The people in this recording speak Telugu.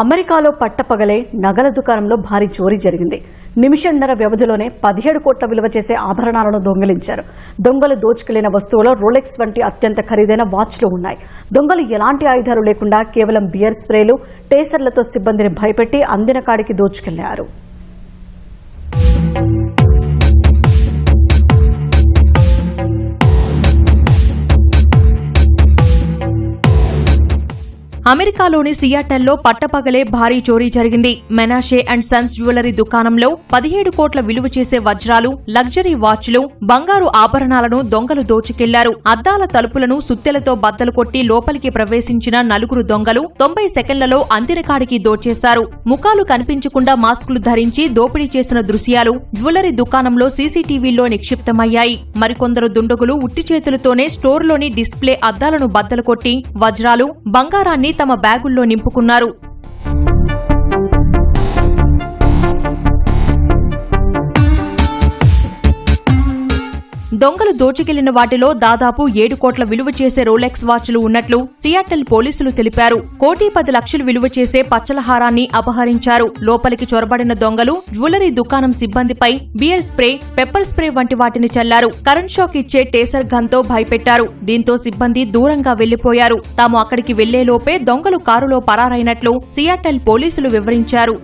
అమెరికాలో పట్టపగలే నగల దుకాణంలో భారీ చోరీ జరిగింది. నిమిషన్నర వ్యవధిలోనే పదిహేడు కోట్ల విలువ చేసే ఆభరణాలను దొంగిలించారు. దొంగలు దోచుకెళ్ళిన వస్తువులో రోలెక్స్ వంటి అత్యంత ఖరీదైన వాచ్లు ఉన్నాయి. దొంగలు ఎలాంటి ఆయుధాలు లేకుండా కేవలం బియర్ స్ప్రేలు టేసర్లతో సిబ్బందిని భయపెట్టి అందిన కాడికి దోచుకెళ్ళారు. అమెరికాలోని సియాటల్లో పట్టపగలే భారీ చోరీ జరిగింది. మెనాషే అండ్ సన్స్ జ్యువెలరీ దుకాణంలో పదిహేడు కోట్ల విలువ చేసే వజ్రాలు లగ్జరీ వాచ్లు బంగారు ఆభరణాలను దొంగలు దోచుకెళ్ళారు. అద్దాల తలుపులను సుత్తెలతో బద్దలు కొట్టి లోపలికి ప్రవేశించిన నలుగురు దొంగలు తొంభై సెకండ్లలో అంతినకాడికి దోచేశారు. ముఖాలు కనిపించకుండా మాస్కులు ధరించి దోపిడీ చేసిన దృశ్యాలు జ్యువెలరీ దుకాణంలో సీసీటీవీలో నిక్షిప్తమయ్యాయి. మరికొందరు దుండగులు ఉట్టి చేతులతోనే స్టోర్లోని డిస్ప్లే అద్దాలను బద్దలు కొట్టి వజ్రాలు బంగారాన్ని తమ బ్యాగుల్లో నింపుకున్నారు. దొంగలు దోచుకెళ్ళిన వాటిలో దాదాపు ఏడు కోట్ల విలువ చేసే రోలెక్స్ వాచ్లు ఉన్నట్లు సియాటల్ పోలీసులు తెలిపారు. కోటి పది లక్షలు విలువ చేసే పచ్చలహారాన్ని అపహరించారు. లోపలికి చొరబడిన దొంగలు జ్యువెలరీ దుకాణం సిబ్బందిపై బియర్ స్ప్రే పెప్పర్ స్ప్రే వంటి వాటిని చల్లారు. కరెంట్ షాక్ ఇచ్చే టేసర్ గన్తో భయపెట్టారు. దీంతో సిబ్బంది దూరంగా వెళ్ళిపోయారు. తాము అక్కడికి వెళ్ళేలోపే దొంగలు కారులో పరారైనట్లు సియాటల్ పోలీసులు వివరించారు.